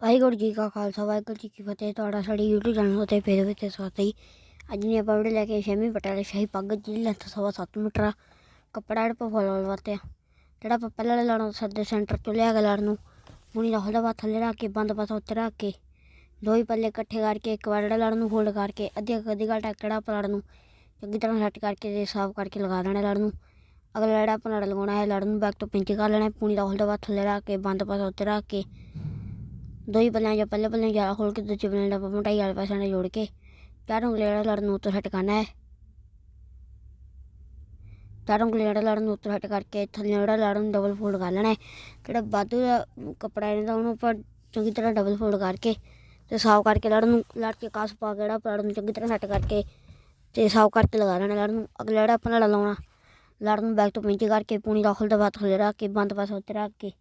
ਵਾਹਿਗੁਰੂ ਜੀ ਕਾ ਖਾਲਸਾ ਵਾਹਿਗੁਰੂ ਜੀ ਕੀ ਫਤਿਹ। ਤੁਹਾਡਾ ਸਾਡੀ YouTube ਚੈਨਲ ਉਤੇ ਫੇਰ ਵਿੱਚ ਸਵਾਗਤ ਹੈ ਜੀ। ਅੱਜ ਨੇ ਆਪਾਂ ਵੀਡੀਓ ਲੈ ਕੇ ਛੇਵੀਂ ਪਟਿਆਲੇ ਸ਼ਾਹੀ ਪੱਗ ਜਿਹਦੀ ਲੈਂਥ ਸਵਾ ਸੱਤ ਮੀਟਰ ਆ। ਕੱਪੜਾ ਜਿਹੜਾ ਆਪਾਂ ਫੁੱਲ ਵਾਤੇ ਜਿਹੜਾ ਆਪਾਂ ਪਹਿਲਾਂ ਵਾਲੇ ਲੜਨ ਸੱਦੇ ਸੈਂਟਰ ਤੋਂ ਲਿਆ ਕੇ ਲੜ ਨੂੰ। ਹੁਣੀ ਦਾ ਹਲਦਾ ਥੱਲੇ ਰੱਖ ਕੇ ਬੰਦ ਪਾਸਾ ਉੱਤੇ ਰੱਖ ਕੇ। ਦੋ ਹੀ ਪੱਲੇ ਇਕੱਠੇ ਕਰਕੇ ਇੱਕ ਵਾਰ ਜਿਹੜਾ ਲੜ ਨੂੰ ਫੋਲਡ ਕਰਕੇ ਅੱਧੀ ਅੱਧੀ ਅੱਧੀ ਘੰਟਾ ਕਿਹੜਾ ਆਪਾਂ ਲੜ ਨੂੰ ਚੰਗੀ ਤਰ੍ਹਾਂ ਸੈੱਟ ਕਰਕੇ ਤੇ ਸਾਫ਼ ਕਰਕੇ ਲਗਾ ਦੇਣਾ ਲੜਨ ਨੂੰ। ਅਗਲਾ ਜਿਹੜਾ ਆਪਾਂ ਲੜ ਲਗਾਉਣਾ ਹੈ ਲੜਨ ਨੂੰ ਬੈਕ ਤੋਂ ਪਿੰਚ ਕਰ ਲੈਣਾ ਹੈ, ਪੂਣੀ ਦਾ ਹਲਦਾ ਥੱਲੇ ਰੱਖ ਕੇ ਬੰਦ ਪਾਸਾ ਉੱਤੇ ਰੱਖ ਕੇ। ਦੋ ਹੀ ਪੱਲਿਆਂ ਜਾਂ ਪੱਲੇ ਪੱਲੇ ਜ਼ਿਆਦਾ ਖੋਲ ਕੇ ਦੂਜੇ ਪੱਲੇ ਦਾ ਮੋਟਾਈ ਵਾਲੇ ਪਾਸੇ ਨਾਲ ਜੋੜ ਕੇ ਚਾਰ ਉਂਗਲੀਆਂ ਜਿਹੜਾ ਲੜਨ ਨੂੰ ਉੱਤੋਂ ਹਟ ਕਰਨਾ ਹੈ। ਚਾਰ ਉਂਗਲੀਆਂ ਜਿਹੜਾ ਲੜਨ ਨੂੰ ਉੱਤਰ ਹਟ ਕਰਕੇ ਥੱਲੇ ਜਿਹੜਾ ਲੜਨ ਨੂੰ ਡਬਲ ਫੋਲਡ ਕਰ ਲੈਣਾ ਹੈ। ਜਿਹੜਾ ਵਾਧੂ ਦਾ ਕੱਪੜਾ ਇਹਦਾ ਉਹਨੂੰ ਆਪਾਂ ਚੰਗੀ ਤਰ੍ਹਾਂ ਡਬਲ ਫੋਲਡ ਕਰਕੇ ਤੇ ਸਾਫ਼ ਕਰਕੇ ਲੜਨ ਨੂੰ ਲੜ ਕੇ ਕਾਸ ਪਾ ਕੇ ਜਿਹੜਾ ਲੜਨ ਨੂੰ ਚੰਗੀ ਤਰ੍ਹਾਂ ਸੈੱਟ ਕਰਕੇ ਤੇ ਸਾਫ਼ ਕਰਕੇ ਲਗਾ ਲੈਣਾ ਲੜਨ ਨੂੰ। ਅਗਲਾ ਜਿਹੜਾ ਆਪਾਂ ਲੜ ਲਾਉਣਾ, ਲੜਨ ਨੂੰ ਬੈਕ ਤੋਂ ਪਿੰਚ ਕਰਕੇ ਪੂਣੀ ਦਾਖਲ ਦਾ ਬਾਤ ਥੱਲੇ ਰੱਖ ਕੇ, ਬੰਦ ਪਾਸਾ ਉੱਤੇ ਰੱਖ ਕੇ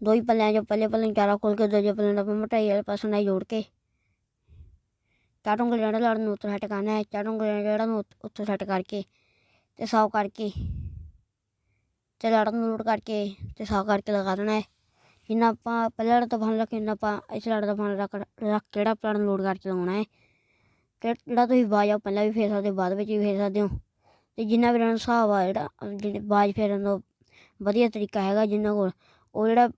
ਦੋ ਹੀ ਪੱਲਿਆਂ ਚੋਂ ਪੱਲੇ ਨੂੰ ਚਾਰਾ ਖੋਲ ਕੇ ਦੂਜੇ ਪੱਲੇ ਦਾ ਮੋਟਾਈ ਵਾਲੇ ਪਾਸੇ ਨਾਲ ਜੋੜ ਕੇ। ਚਾਰੋਂ ਉਂਗਲੀਆਂ ਜਿਹੜਾ ਲੜਨ ਨੂੰ ਉੱਤੋਂ ਸੈੱਟ ਕਰਨਾ ਹੈ ਚਾਰੋਂ ਉਂਗਲੀਆਂ ਜਿਹੜਾ ਨੂੰ ਉੱਤ- ਉੱਤੋਂ ਸੈੱਟ ਕਰਕੇ ਤੇ ਸਾਫ਼ ਕਰਕੇ ਤੇ ਲੜਨ ਨੂੰ ਲੋਡ ਕਰਕੇ ਤੇ ਸਾਫ਼ ਕਰਕੇ ਲਗਾ ਦੇਣਾ ਹੈ। ਜਿੰਨਾ ਆਪਾਂ ਪਹਿਲੇ ਲੜ ਤੋਂ ਬਣ ਰੱਖ ਇੰਨਾ ਆਪਾਂ ਇਸ ਲੜ ਦਾ ਬਣ ਰੱਖ ਰੱਖ ਕਿਹੜਾ ਪਲਾਨ ਲੋਡ ਕਰਕੇ ਲਗਾਉਣਾ ਹੈ। ਤੇ ਜਿਹੜਾ ਤੁਸੀਂ ਬਾਜ ਆ ਪਹਿਲਾਂ ਵੀ ਫੇਰ ਸਕਦੇ ਹੋ, ਬਾਅਦ ਵਿੱਚ ਵੀ ਫੇਰ ਸਕਦੇ ਹੋ। ਤੇ ਜਿੰਨਾ ਵੀ ਰਣ ਹਿਸਾਬ ਆ ਜਿਹੜਾ ਅਹ ਜਿਹੜੇ ਬਾਜ ਫੇਰਨ ਦਾ ਵਧੀਆ ਤਰੀਕਾ ਹੈਗਾ ਜਿੰਨਾ ਕੋਲ ਉਹ ਜਿਹੜਾ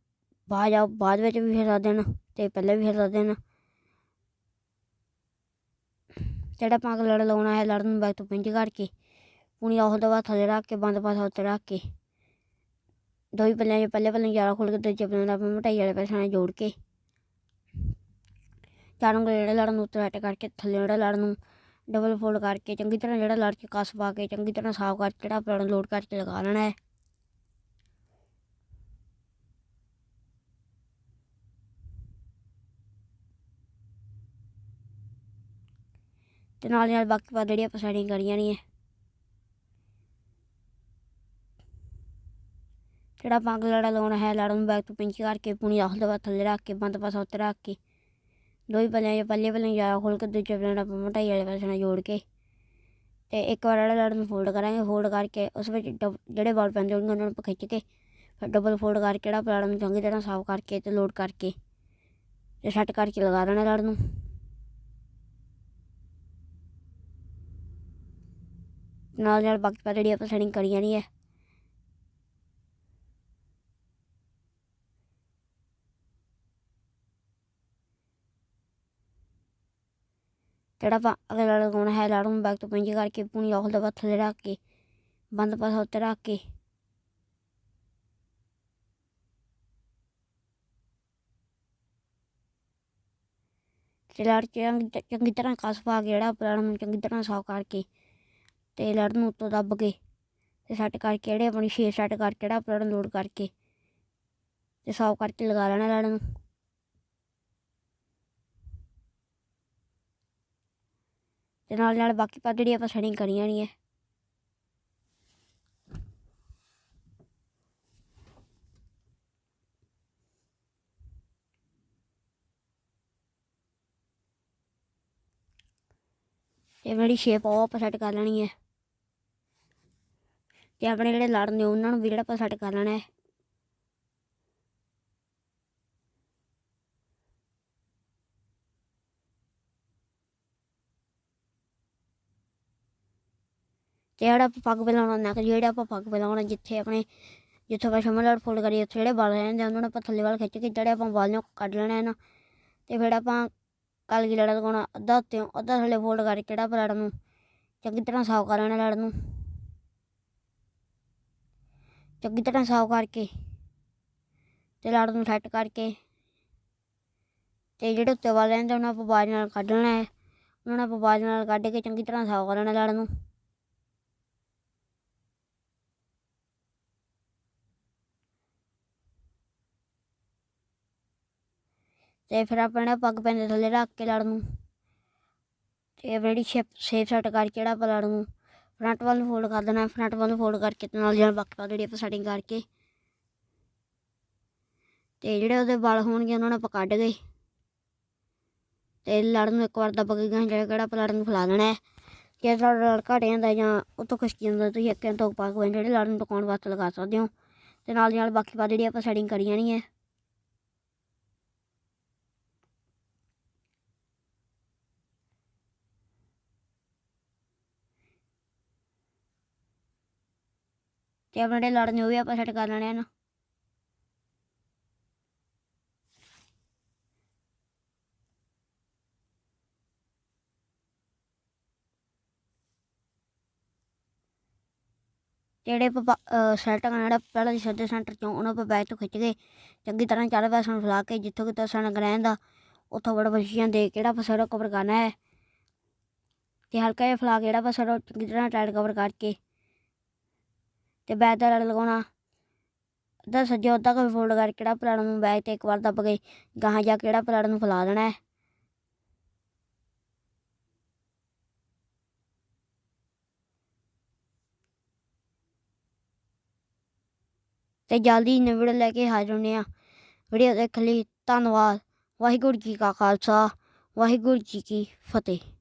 ਬਾਜ ਆ ਬਾਅਦ ਵਿੱਚ ਵੀ ਫੇਰ ਸਕਦੇ ਨੇ ਤੇ ਪਹਿਲਾਂ ਵੀ ਫੇਰ ਸਕਦੇ ਨੇ। ਜਿਹੜਾ ਆਪਾਂ ਅਗਲਾ ਲੜ ਲਾਉਣਾ ਹੈ, ਲੜਨ ਨੂੰ ਬੈਕ ਤੋਂ ਪਿੰਜ ਕਰਕੇ ਪੂਣੀ ਉਹ ਦਵਾ ਥੱਲੇ ਰੱਖ ਕੇ, ਬੰਦ ਪਾਸਾ ਉੱਤੇ ਰੱਖ ਕੇ, ਦੋ ਹੀ ਪੱਲਿਆਂ 'ਚ ਪੱਲੇ ਪੱਲੇ ਜ਼ਿਆਦਾ ਖੋਲ ਕੇ, ਦੂਜੇ ਪੱਲੇ ਦਾ ਮੋਟਾਈ ਵਾਲੇ ਪਾਸੇ ਨਾਲ ਜੋੜ ਕੇ, ਚਾਰੋਂ ਉਂਗਲੀਆਂ ਜਿਹੜਾ ਲੜਨ ਨੂੰ ਉੱਤੇ ਕਰਕੇ, ਥੱਲੇ ਜਿਹੜਾ ਲੜਨ ਨੂੰ ਡਬਲ ਫੋਲਡ ਕਰਕੇ, ਚੰਗੀ ਤਰ੍ਹਾਂ ਜਿਹੜਾ ਲੜ ਕੇ ਕਸ ਪਾ ਕੇ, ਚੰਗੀ ਤਰ੍ਹਾਂ ਸਾਫ਼ ਕਰਕੇ, ਜਿਹੜਾ ਪਲਣ ਲੋਡ ਕਰਕੇ ਲਗਾ ਲੈਣਾ ਹੈ। ਤੇ ਨਾਲ ਦੀ ਨਾਲ ਬਾਕੀ ਪਾ ਜਿਹੜੀ ਆਪਾਂ ਸੈਟਿੰਗ ਕਰੀ ਜਾਣੀ ਹੈ ਜਿਹੜਾ ਆਪਾਂ ਲੜਾ ਲਾਉਣਾ ਹੈ ਲੜਨ ਨੂੰ ਬੈਕ ਤੋਂ ਪਿੰਚ ਕਰਕੇ ਪੂਣੀ ਰੱਖ ਦਵਾ ਥੱਲੇ ਰੱਖ ਕੇ, ਬੰਦ ਪਾਸਾ ਉੱਤੇ ਰੱਖ ਕੇ ਦੋ ਹੀ ਪੱਲਿਆਂ 'ਚ ਪੱਲੇ ਪੱਲੇ ਜ਼ਿਆਦਾ ਖੋਲ ਕੇ ਦੂਜੇ ਪੱਲੇ ਨਾਲ ਮੋਟਾਈ ਵਾਲੇ ਪਾਸੇ ਨਾਲ ਜੋੜ ਕੇ ਤੇ ਇੱਕ ਵਾਰ ਜਿਹੜਾ ਲੜਨ ਨੂੰ ਫੋਲਡ ਕਰਾਂਗੇ ਫੋਲਡ ਕਰਕੇ ਉਸ ਵਿੱਚ ਡਬ- ਜਿਹੜੇ ਬਾਲ ਪੈਂਦੇ ਹੋਣਗੇ ਉਹਨਾਂ ਨੂੰ ਆਪਾਂ ਖਿੱਚ ਕੇ ਫਿਰ ਡਬਲ ਫੋਲਡ ਕਰਕੇ ਜਿਹੜਾ ਪਲਾੜ ਨੂੰ ਚੰਗੀ ਤਰ੍ਹਾਂ ਸਾਫ਼ ਕਰਕੇ ਤੇ ਲੋਡ ਕਰਕੇ ਤੇ ਸੈੱਟ ਕਰਕੇ ਲਗਾ ਦੇਣਾ ਲੜ ਨੂੰ। ਨਾਲ ਨਾਲ ਬਾਕੀ ਪਾ ਜਿਹੜੀ ਆਪਾਂ ਸੈਟਿੰਗ ਕਰੀ ਜਾਣੀ ਹੈ। ਜਿਹੜਾ ਆਪਾਂ ਅਗਲਾ ਲਗਾਉਣਾ ਹੈ ਲਾੜੂ ਨੂੰ ਬੈਕ ਤੋਂ ਪਿੰਜ ਕਰਕੇ ਪੂਣੀ ਉਹ ਦਵਾ ਥੱਲੇ ਰੱਖ ਕੇ, ਬੰਦ ਪਾਸਾ ਉੱਤੇ ਰੱਖ ਕੇ। ਤੇ ਚੰਗੀ ਚੰਗੀ ਤਰ੍ਹਾਂ ਕਸ ਪਾ ਕੇ ਜਿਹੜਾ ਪਲਾੜ ਨੂੰ ਚੰਗੀ ਤਰ੍ਹਾਂ ਸਾਫ਼ ਕਰਕੇ ਤੇ ਲੜ ਨੂੰ ਉੱਤੋਂ ਦੱਬ ਕੇ ਤੇ ਸੈੱਟ ਕਰਕੇ ਜਿਹੜੇ ਆਪਣੀ ਸ਼ੇਪ ਸੈੱਟ ਕਰਕੇ ਜਿਹੜਾ ਪਲਾੜ ਲੋਡ ਕਰਕੇ ਤੇ ਸਾਫ਼ ਕਰਕੇ ਲਗਾ ਲੈਣਾ ਲੜ ਨੂੰ। ਤੇ ਨਾਲ ਨਾਲ ਬਾਕੀ ਪਾ ਜਿਹੜੀ ਆਪਾਂ ਸੈਟਿੰਗ ਕਰੀ ਜਾਣੀ ਹੈ ਤੇ ਮੇਰੀ ਸ਼ੇਪ ਉਹ ਆਪਾਂ ਸੈੱਟ ਕਰ ਲੈਣੀ ਹੈ। ਤੇ ਆਪਣੇ ਜਿਹੜੇ ਲੜ ਨੇ ਉਹਨਾਂ ਨੂੰ ਵੀ ਜਿਹੜਾ ਆਪਾਂ ਸੈੱਟ ਕਰ ਲੈਣਾ ਹੈ। ਤੇ ਜਿਹੜਾ ਆਪਾਂ ਪੱਗ ਬਲਾਉਣਾ ਨੱਕ ਜਿਹੜਾ ਆਪਾਂ ਪੱਗ ਬਲਾਉਣਾ, ਜਿੱਥੇ ਆਪਣੇ ਜਿੱਥੋਂ ਆਪਾਂ ਸ਼ਮਲ ਲੜ ਫੋਲਡ ਕਰੀਏ, ਉੱਥੇ ਜਿਹੜੇ ਵਾਲ ਰਹਿੰਦੇ ਉਹਨਾਂ ਨੂੰ ਆਪਾਂ ਥੱਲੇ ਵੱਲ ਖਿੱਚ ਕੇ ਜਿਹੜੇ ਆਪਾਂ ਵਾਲ ਨੂੰ ਕੱਢ ਲੈਣਾ ਹੈ ਨਾ। ਤੇ ਫਿਰ ਆਪਾਂ ਕਲਗੀ ਲੜਾ ਲਗਾਉਣਾ, ਅੱਧਾ ਉੱਤੇ ਅੱਧਾ ਥੱਲੇ ਫੋਲਡ ਕਰਕੇ ਜਿਹੜਾ ਆਪਾਂ ਲੜ ਨੂੰ? ਚੰਗੀ ਤਰ੍ਹਾਂ ਸਾਫ਼ ਕਰ ਲੈਣਾ ਲੜ ਨੂੰ। ਚੰਗੀ ਤਰ੍ਹਾਂ ਸਾਫ਼ ਕਰਕੇ ਤੇ ਲੜ ਨੂੰ ਸੈੱਟ ਕਰਕੇ ਤੇ ਜਿਹੜੇ ਉੱਤੇ ਵਾਲ ਰਹਿੰਦੇ ਉਹਨਾਂ ਆਪਾਂ ਬਾਜ ਨਾਲ ਕੱਢ ਲੈਣਾ ਹੈ। ਉਹਨਾਂ ਨੂੰ ਆਪਾਂ ਬਾਜ ਨਾਲ ਕੱਢ ਕੇ ਚੰਗੀ ਤਰ੍ਹਾਂ ਸਾਫ਼ ਕਰ ਲੈਣਾ ਲੜ ਨੂੰ। ਤੇ ਫਿਰ ਆਪਾਂ ਜਿਹੜਾ ਪੱਗ ਪੈਂਦੇ ਥੱਲੇ ਰੱਖ ਕੇ ਲੜ ਨੂੰ। ਤੇ ਜਿਹੜੀ ਸ਼ੇਪ ਸ਼ੇਪ ਸੈੱਟ ਕਰਕੇ ਜਿਹੜਾ ਆਪਾਂ ਲੜ ਨੂੰ ਫਰੰਟ ਵੱਲ ਨੂੰ ਫੋਲਡ ਕਰ ਦੇਣਾ ਫਰੰਟ ਵੱਲ ਨੂੰ ਫੋਲਡ ਕਰਕੇ ਤੇ ਨਾਲ ਜਿਹੜਾ ਬਾਕੀ ਪਾ ਜਿਹੜੀ ਆਪਾਂ ਸੈਟਿੰਗ ਕਰਕੇ ਤੇ ਜਿਹੜੇ ਉਹਦੇ ਵਾਲ ਹੋਣਗੇ ਉਹਨਾਂ ਨੂੰ ਆਪਾਂ ਕੱਢ ਗਏ। ਤੇ ਲੜ ਨੂੰ ਇੱਕ ਵਾਰ ਦੱਬ ਕੇ ਗਾਂ ਜਿਹੜਾ ਕਿਹੜਾ ਆਪਾਂ ਲੜ ਨੂੰ ਫੈਲਾ ਦੇਣਾ ਹੈ। ਜੇ ਤੁਹਾਡਾ ਲੜ ਘਟ ਜਾਂਦਾ ਜਾਂ ਉਤੋਂ ਖੁਸ਼ਕੀ ਜਾਂਦਾ ਤੁਸੀਂ ਇੱਕ ਤੋਂ ਪਾ ਕੇ ਜਿਹੜੇ ਲੜ ਨੂੰ ਟਕਾਉਣ ਵਾਸਤੇ ਲਗਾ ਸਕਦੇ ਹੋ। ਤੇ ਨਾਲ ਦੀ ਨਾਲ ਬਾਕੀ ਪਾ ਜਿਹੜੀ ਆਪਾਂ ਸੈਟਿੰਗ ਕਰੀ ਜਾਣੀ ਹੈ। ਤੇ ਆਪਣੇ ਜਿਹੜੇ ਲੜ ਉਹ ਵੀ ਆਪਾਂ ਸੈੱਟ ਕਰ ਲੈਣੇ ਹਨ ਜਿਹੜੇ ਆਪਾਂ ਸੈੱਟ ਕਰਨਾ ਜਿਹੜਾ ਪਹਿਲਾਂ ਸਿੱਧੇ ਸੈਂਟਰ ਚੋਂ, ਉਹਨੂੰ ਆਪਾਂ ਬੈਕ ਤੋਂ ਖਿੱਚ ਕੇ ਚੰਗੀ ਤਰ੍ਹਾਂ ਚਾਰੇ ਪਾਸੇ ਨੂੰ ਫੈਲਾ ਕੇ ਜਿੱਥੋਂ ਕਿਤੋਂ ਸਣ ਗ੍ਰਹਿਣ ਦਾ, ਉੱਥੋਂ ਬੜਾ ਵਸ਼ੀਆਂ ਦੇ ਕਿਹੜਾ ਆਪਾਂ ਸਾਰਾ ਕਵਰ ਕਰਨਾ ਹੈ। ਤੇ ਹਲਕਾ ਜਿਹਾ ਫੈਲਾ ਕੇ ਜਿਹੜਾ ਆਪਾਂ ਚੰਗੀ ਤਰ੍ਹਾਂ ਟਾਈਟ ਕਵਰ ਕਰਕੇ ਤੇ ਬੈਕ ਦਾ ਲੜ ਲਗਾਉਣਾ। ਅੱਧਾ ਸੱਜੇ ਅੱਧਾ ਕੋਈ ਫੋਲਡ ਕਰਕੇ ਕਿਹੜਾ ਪਲਾੜ ਨੂੰ ਬੈਕ ਤੇ ਇੱਕ ਵਾਰ ਦੱਬ ਕੇ ਗਾਹਾਂ ਜਾ ਕਿਹੜਾ ਪਲਾੜ ਨੂੰ ਫੈਲਾ ਦੇਣਾ ਹੈ। ਤੇ ਜਲਦੀ ਨਵੀਂ ਵੀਡੀਓ ਲੈ ਕੇ ਹਾਜ਼ਰ ਹੁੰਦੇ ਆ। ਵੀਡੀਓ ਦੇਖਣ ਲਈ। ਧੰਨਵਾਦ। ਵਾਹਿਗੁਰੂ ਜੀ ਕਾ ਖਾਲਸਾ। ਵਾਹਿਗੁਰੂ ਜੀ ਕੀ ਫਤਿਹ।